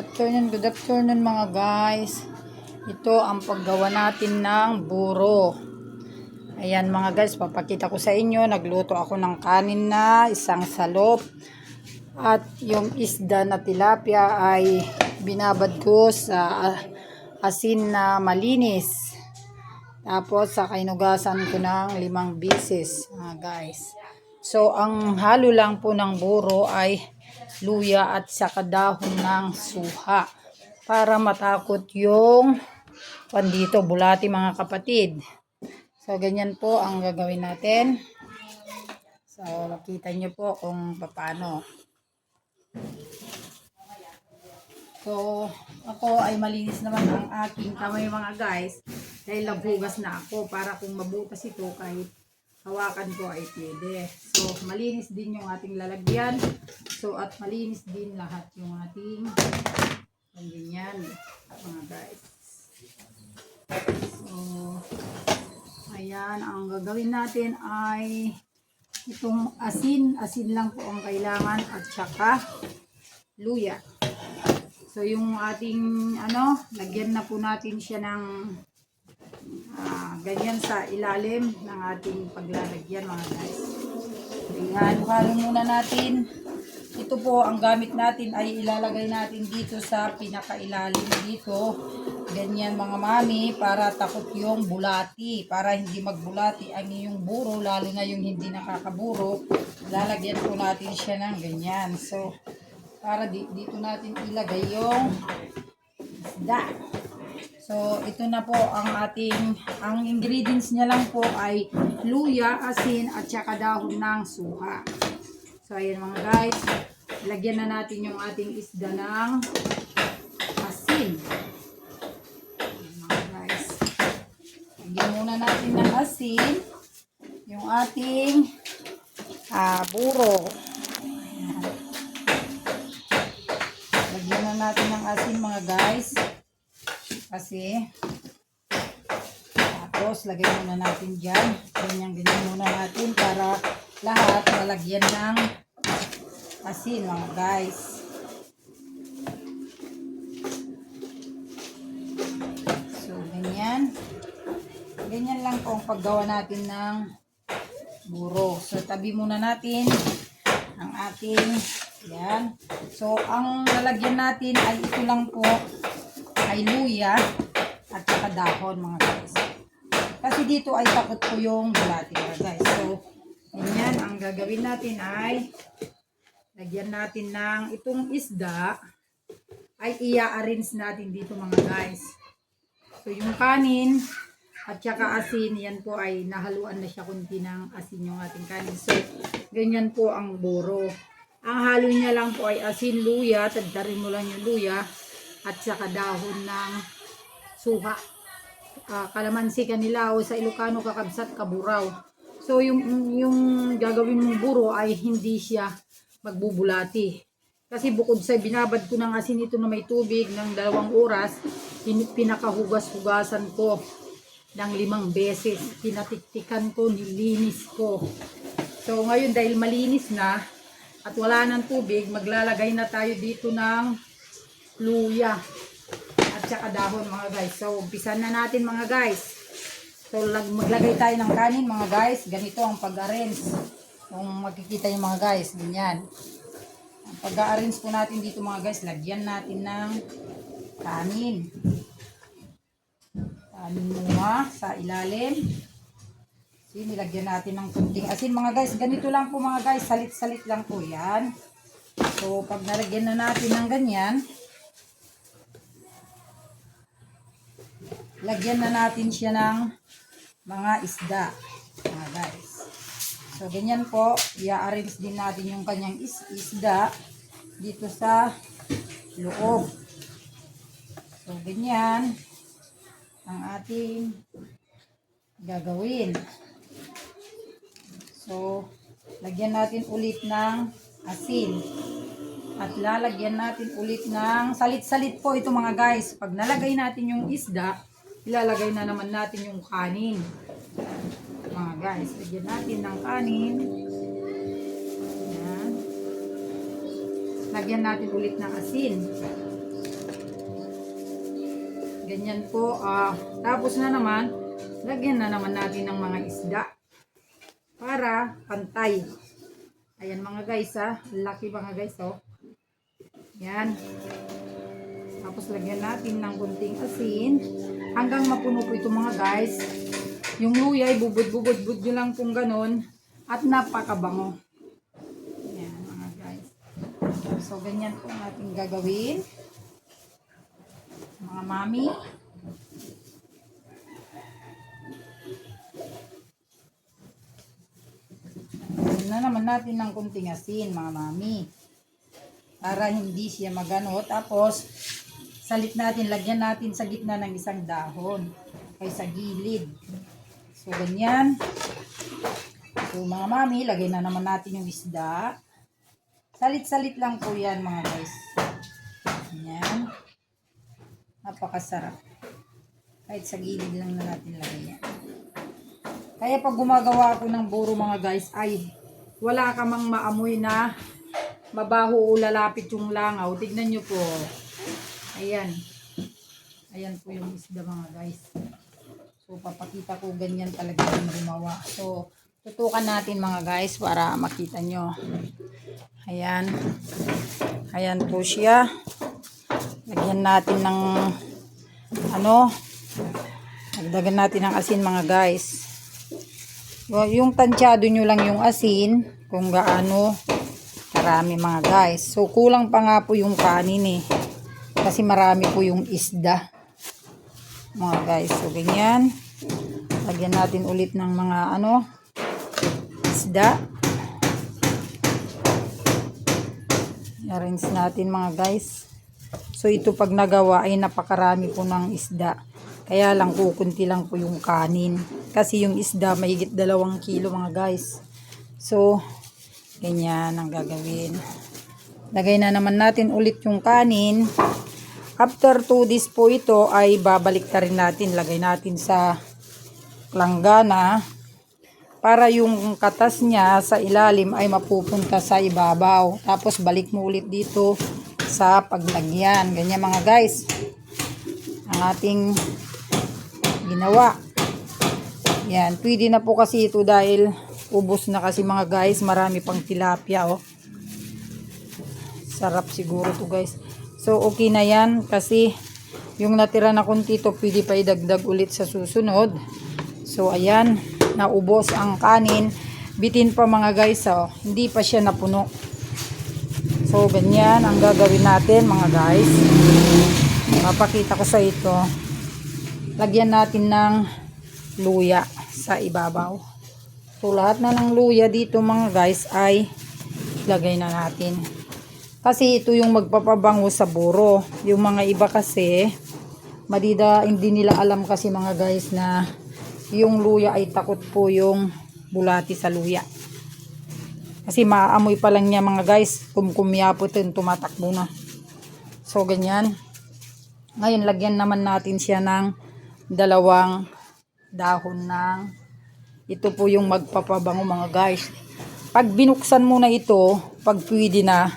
Afternoon, good afternoon mga guys. Ito ang paggawa natin ng buro. Ayan mga guys, papakita ko sa inyo. Nagluto ako ng kanin na isang salop. At yung isda na tilapia ay binabad ko sa ah, asin na malinis. Tapos sa kainugasan ko ng limang bisis mga guys. So ang halo lang po ng buro ay luya at saka dahon ng suha para matakot yung pandito bulati mga kapatid. So ganyan po ang gagawin natin. So makita nyo po kung paano. So ako ay malinis naman ang aking kamay mga guys dahil naghugas na ako para kung mabutas ito kahit hawakan ko ay pwede. So, malinis din yung ating lalagyan. So, at malinis din lahat yung ating ganyan, mga guys. So, ayan, ang gagawin natin ay itong asin. Asin lang po ang kailangan at saka luya. So, yung ating, ano, lagyan na po natin siya ng Ah, ganyan sa ilalim ng ating paglalagyan mga guys. Ihalo-halo muna natin. Ito po ang gamit natin ay ilalagay natin dito sa pinakailalim dito. Ganyan mga mami para takot yung bulati. Para hindi magbulati ang iyong buro lalo na yung hindi nakakaburo. Lalagyan po natin siya ng ganyan. So para di, dito natin ilagay yung isda. So, ito na po ang ating, ang ingredients niya lang po ay luya, asin, at saka dahon ng suha. So, ayan mga guys, lagyan na natin yung ating isda ng asin. Ayan mga guys. Lagyan muna natin ng asin yung ating ah, buro. Ayan. Lagyan na natin ng asin mga guys. Kasi, tapos, lagay muna natin dyan. Ganyan, ganyan muna natin para lahat malagyan ng asin, mga guys. So, ganyan. Ganyan lang po ang paggawa natin ng buro. So, tabi muna natin ang ating, yan. So, ang lalagyan natin ay ito lang po ay luya at saka dahon mga guys. Kasi dito ay takot po yung bulati mga guys. So, ganyan ang gagawin natin ay lagyan natin ng itong isda ay i-arrange natin dito mga guys. So, yung kanin at saka asin, yan po ay nahaluan na siya kunti ng asin yung ating kanin. So, ganyan po ang buro. Ang halo niya lang po ay asin, luya, tagdarin mo lang yung luya, at saka dahon ng suha. Ah, kalamansi kanila o sa Ilocano kakabsat kaburaw. So yung yung gagawin mong buro ay hindi siya magbubulati. Kasi bukod sa binabad ko ng asin ito na may tubig ng dalawang oras, pin- pinakahugas-hugasan ko ng limang beses. Pinatiktikan ko, nilinis ko. So ngayon dahil malinis na at wala ng tubig, maglalagay na tayo dito ng luya at saka dahon mga guys. So, umpisan na natin mga guys. So, lag, maglagay tayo ng kanin mga guys. Ganito ang pag-arrange. Kung makikita yung mga guys, ganyan. Ang pag-arrange po natin dito mga guys, lagyan natin ng kanin. Kanin muna sa ilalim. So, nilagyan natin ng kunting asin mga guys. Ganito lang po mga guys, salit-salit lang po yan. So, pag nalagyan na natin ng ganyan, lagyan na natin siya ng mga isda. Mga guys. So, ganyan po. I-arrange din natin yung kanyang is isda dito sa loob. So, ganyan ang ating gagawin. So, lagyan natin ulit ng asin. At lalagyan natin ulit ng salit-salit po ito mga guys. Pag nalagay natin yung isda, ilalagay na naman natin yung kanin. Mga guys, lagyan natin ng kanin. Ayan. Lagyan natin ulit ng asin. ganyan po. ah tapos na naman, lagyan na naman natin ng mga isda. Para pantay. Ayan mga guys ha. Laki mga guys oh. Yan. Tapos lagyan natin ng kunting asin. Hanggang mapuno po ito mga guys. Yung luya, bubud-bubud-bud nyo lang kung ganun. At napakabango. Yan mga guys. So ganyan po ang ating gagawin. Mga mami. Na naman natin ng kunting asin mga mami para hindi siya magano. Tapos, salit natin, lagyan natin sa gitna ng isang dahon kay sa gilid. So, ganyan. So, mga mami, lagay na naman natin yung isda. Salit-salit lang po yan, mga guys. Ganyan. Napakasarap. Kahit sa gilid lang na natin lagay yan. Kaya pag gumagawa ako ng buro, mga guys, ay wala ka mang maamoy na mabaho o lalapit yung langaw. Tignan nyo po. Ayan. Ayan po yung isda mga guys. So, papakita ko ganyan talaga yung gumawa. So, tutukan natin mga guys para makita nyo. Ayan. Ayan po siya. Lagyan natin ng ano, dagdagan natin ng asin mga guys. Yung tansyado nyo lang yung asin, kung gaano Marami mga guys. So, kulang pa nga po yung kanin eh. Kasi marami po yung isda. Mga guys. So, ganyan. Lagyan natin ulit ng mga ano, isda. Arrange natin mga guys. So, ito pag nagawa ay napakarami po ng isda. Kaya lang kukunti lang po yung kanin. Kasi yung isda mahigit dalawang kilo mga guys. So, Ganyan ang gagawin. Lagay na naman natin ulit yung kanin. After 2 days po ito ay babalik ta rin natin. Lagay natin sa langgana para yung katas niya sa ilalim ay mapupunta sa ibabaw. Tapos balik mo ulit dito sa paglagyan. Ganyan mga guys. Ang ating ginawa. Yan. Pwede na po kasi ito dahil ubos na kasi mga guys marami pang tilapia oh sarap siguro to guys so okay na yan kasi yung natira na kunti to pwede pa idagdag ulit sa susunod. So ayan naubos ang kanin. Bitin pa mga guys oh. Hindi pa siya napuno. So ganyan ang gagawin natin mga guys. Mapakita ko sa ito. Lagyan natin ng luya sa ibabaw. So, lahat na ng luya dito mga guys ay lagay na natin. Kasi ito yung magpapabango sa buro. Yung mga iba kasi, madida, hindi nila alam kasi mga guys na yung luya ay takot po yung bulati sa luya. Kasi maaamoy pa lang niya mga guys. Kumkumyapot yun, tumatakbo na. So, ganyan. Ngayon, lagyan naman natin siya ng dalawang dahon ng ito po yung magpapabango mga guys. Pag binuksan mo na ito, pag pwede na,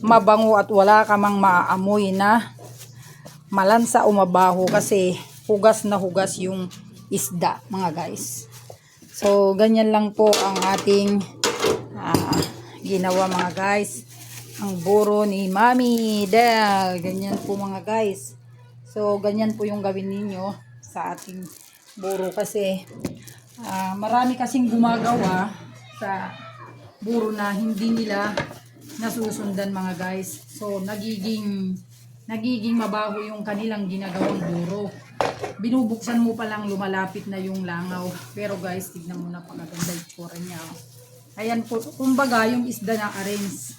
mabango at wala ka mang maaamoy na malansa o mabaho kasi hugas na hugas yung isda mga guys. So, ganyan lang po ang ating uh, ginawa mga guys. Ang buro ni Mami Del. Ganyan po mga guys. So, ganyan po yung gawin ninyo sa ating buro kasi uh, marami kasing gumagawa sa buro na hindi nila nasusundan mga guys. So, nagiging nagiging mabaho yung kanilang ginagawang buro. Binubuksan mo pa lang lumalapit na yung langaw. Pero guys, tignan mo na pagkaganda itsura niya. oh. Ayan po, kumbaga yung isda na arrange.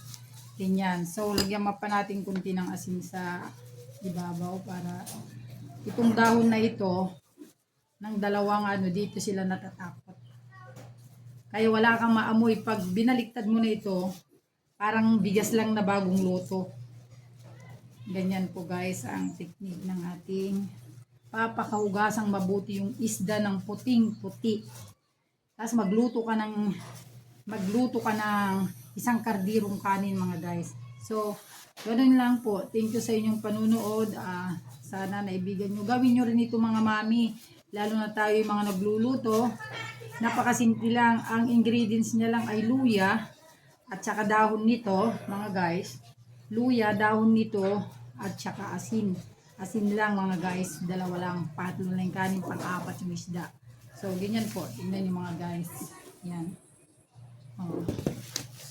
Ganyan. So, lagyan pa natin kunti ng asin sa ibabaw para itong dahon na ito, ng dalawang ano, dito sila natatakot. Kaya wala kang maamoy. Pag binaliktad mo na ito, parang bigas lang na bagong luto. Ganyan po guys ang technique ng ating papakahugasang mabuti yung isda ng puting puti. Tapos magluto ka ng magluto ka ng isang kardirong kanin mga guys. So, ganun lang po. Thank you sa inyong panunood. Ah, sana naibigan nyo. Gawin nyo rin ito mga mami. Lalo na tayo yung mga nagluluto. Napakasimple lang. Ang ingredients niya lang ay luya at saka dahon nito, mga guys. Luya, dahon nito at saka asin. Asin lang mga guys. Dalawa lang. Patlo lang yung kanin, pang-apat yung isda. So, ganyan po. Tingnan yung mga guys. Yan. Oh.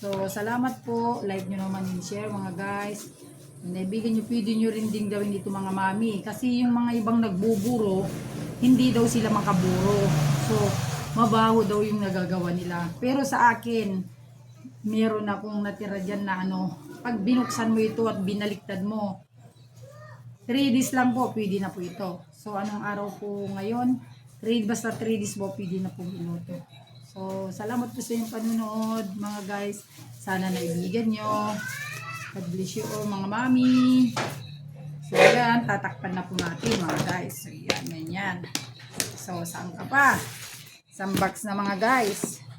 So, salamat po. Like nyo naman yung share mga guys. Naibigan nyo, pwede nyo rin din gawin dito mga mami. Kasi yung mga ibang nagbuburo, hindi daw sila makaburo. So, mabaho daw yung nagagawa nila. Pero sa akin, meron akong natira dyan na ano, pag binuksan mo ito at binaliktad mo, 3 days lang po, pwede na po ito. So, anong araw po ngayon? 3, basta 3 days po, pwede na po minuto. So, salamat po sa inyong panunood, mga guys. Sana naibigan nyo. God bless you all, mga mami. So, yan, tatakpan na po natin, mga guys. So, yan, yan, yan. So, saan ka pa? Isang box na, mga guys.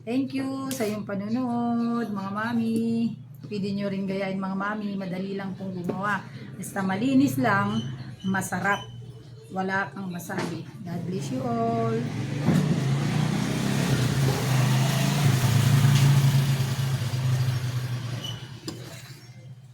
Thank you sa iyong panunood, mga mami. Pwede nyo rin gayahin, mga mami. Madali lang pong gumawa. Basta malinis lang, masarap. Wala kang masabi. God bless you all.